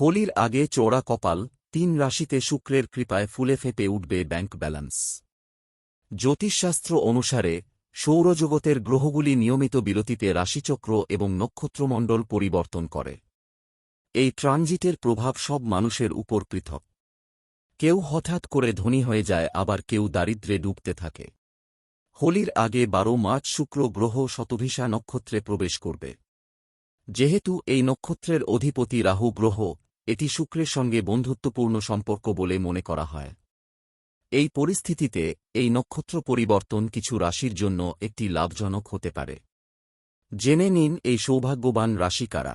হোলির আগে চোরা কপাল, তিন রাশিতে শুক্রের কৃপায় ফুলে ফেপে উঠবে ব্যাংক ব্যালেন্স। জ্যোতিষশাস্ত্র অনুসারে, সৌরজগতের গ্রহগুলি নিয়মিত বিরতিতে রাশিচক্র এবং নক্ষত্রমণ্ডল পরিবর্তন করে। এই ট্রানজিটের প্রভাব সব মানুষের উপর পৃথক। কেউ হঠাৎ করে ধনী হয়ে যায়, আবার কেউ দারিদ্রে ডুবতে থাকে। হোলির আগে বারো মার্চ শুক্র গ্রহ শতভিসা নক্ষত্রে প্রবেশ করবে। যেহেতু এই নক্ষত্রের অধিপতি রাহু গ্রহ এটি শুক্রের সঙ্গে বন্ধুত্বপূর্ণ সম্পর্ক বলে মনে করা হয়। এই পরিস্থিতিতে, এই নক্ষত্র পরিবর্তন কিছু রাশির জন্য একটি লাভজনক হতে পারে। জেনে নিন, এই সৌভাগ্যবান রাশি কারা?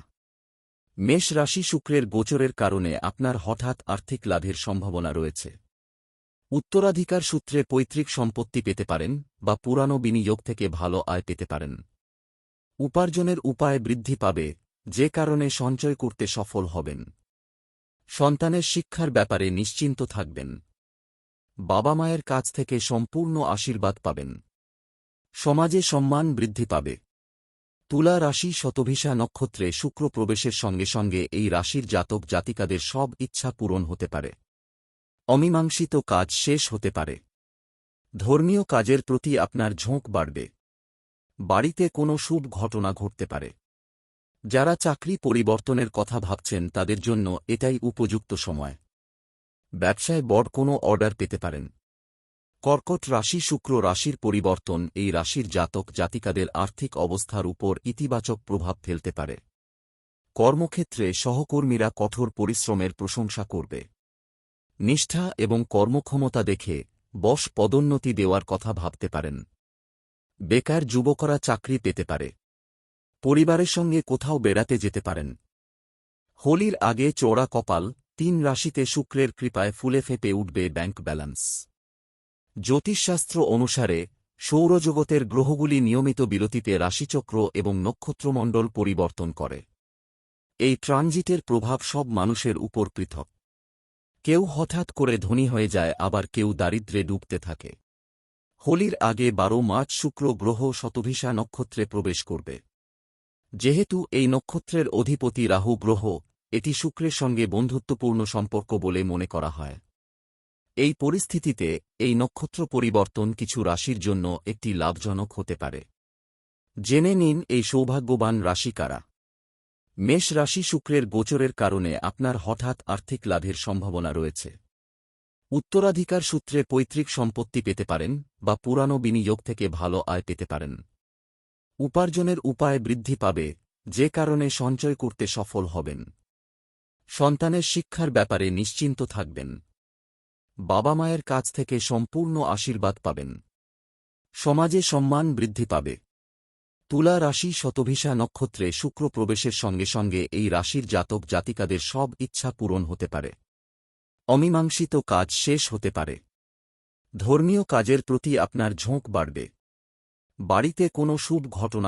মেষ রাশি শুক্রের গোচরের কারণে আপনার হঠাৎ আর্থিক লাভের সম্ভাবনা রয়েছে। উত্তরাধিকার সূত্রে পৈতৃক সম্পত্তি পেতে পারেন বা পুরানো বিনিয়োগ থেকে ভালো আয় পেতে পারেন। উপার্জনের উপায় বৃদ্ধি পাবে, যে কারণে সঞ্চয় করতে সফল হবেন। সন্তানের শিক্ষার ব্যাপারে নিশ্চিন্ত থাকবেন। বাবা মায়ের কাছ থেকে সম্পূর্ণ আশীর্বাদ পাবেন। সমাজে সম্মান বৃদ্ধি পাবে। তুলা রাশি শতভিসা নক্ষত্রে শুক্র প্রবেশের সঙ্গে সঙ্গে এই রাশির জাতক জাতিকাদের সব ইচ্ছা পূরণ হতে পারে। অমীমাংসিত কাজ শেষ হতে পারে। ধর্মীয় কাজের প্রতি আপনার ঝোঁক বাড়বে। বাড়িতে কোনো শুভ ঘটনা ঘটতে পারে। যারা চাকরি পরিবর্তনের কথা ভাবছেন তাদের জন্য এটাই উপযুক্ত সময়। ব্যবসায় বড় কোনো অর্ডার পেতে পারেন। কর্কট রাশি শুক্র রাশির পরিবর্তন এই রাশির জাতক জাতিকাদের আর্থিক অবস্থার উপর ইতিবাচক প্রভাব ফেলতে পারে। কর্মক্ষেত্রে সহকর্মীরা কঠোর পরিশ্রমের প্রশংসা করবে। নিষ্ঠা এবং কর্মক্ষমতা দেখে বশ পদোন্নতি দেওয়ার কথা ভাবতে পারেন। বেকার যুবকরা চাকরি পেতে পারে। পরিবারের সঙ্গে কোথাও বেড়াতে যেতে পারেন। হোলির আগে চোরা কপাল, তিন রাশিতে শুক্রের কৃপায় ফুলে ফেপে উঠবে ব্যাংক ব্যালেন্স। জ্যোতিষশাস্ত্র অনুসারে, সৌরজগতের গ্রহগুলি নিয়মিত বিরতিতে রাশিচক্র এবং নক্ষত্রমণ্ডল পরিবর্তন করে। এই ট্রানজিটের প্রভাব সব মানুষের উপর পৃথক। কেউ হঠাৎ করে ধনী হয়ে যায়, আবার কেউ দারিদ্রে ডুবতে থাকে। হোলির আগে বারো মার্চ শুক্র গ্রহ শতভিসা নক্ষত্রে প্রবেশ করবে। যেহেতু এই নক্ষত্রের অধিপতি রাহু গ্রহ, এটি শুক্রের সঙ্গে বন্ধুত্বপূর্ণ সম্পর্ক বলে মনে করা হয়। এই পরিস্থিতিতে এই নক্ষত্র পরিবর্তন কিছু রাশির জন্য একটি লাভজনক হতে পারে। জেনে নিন এই সৌভাগ্যবান রাশি কারা। মেষ রাশি শুক্রের গোচরের কারণে আপনার হঠাৎ আর্থিক লাভের সম্ভাবনা রয়েছে। উত্তরাধিকার সূত্রে পৈতৃক সম্পত্তি পেতে পারেন বা পুরানো বিনিয়োগ থেকে ভালো আয় পেতে পারেন। উপার্জনের উপায় বৃদ্ধি পাবে, যে কারণে সঞ্চয় করতে সফল হবেন। সন্তানের শিক্ষার ব্যাপারে নিশ্চিন্ত থাকবেন। বাবা মায়ের কাছ থেকে সম্পূর্ণ আশীর্বাদ পাবেন। সমাজে সম্মান বৃদ্ধি পাবে। তুলা রাশি শতভিসা নক্ষত্রে শুক্র প্রবেশের সঙ্গে সঙ্গে এই রাশির জাতক জাতিকাদের সব ইচ্ছা পূরণ হতে পারে। অমীমাংসিত কাজ শেষ হতে পারে। ধর্মীয় কাজের প্রতি আপনার ঝোঁক বাড়বে। বাড়িতে কোনো শুভ ঘটনা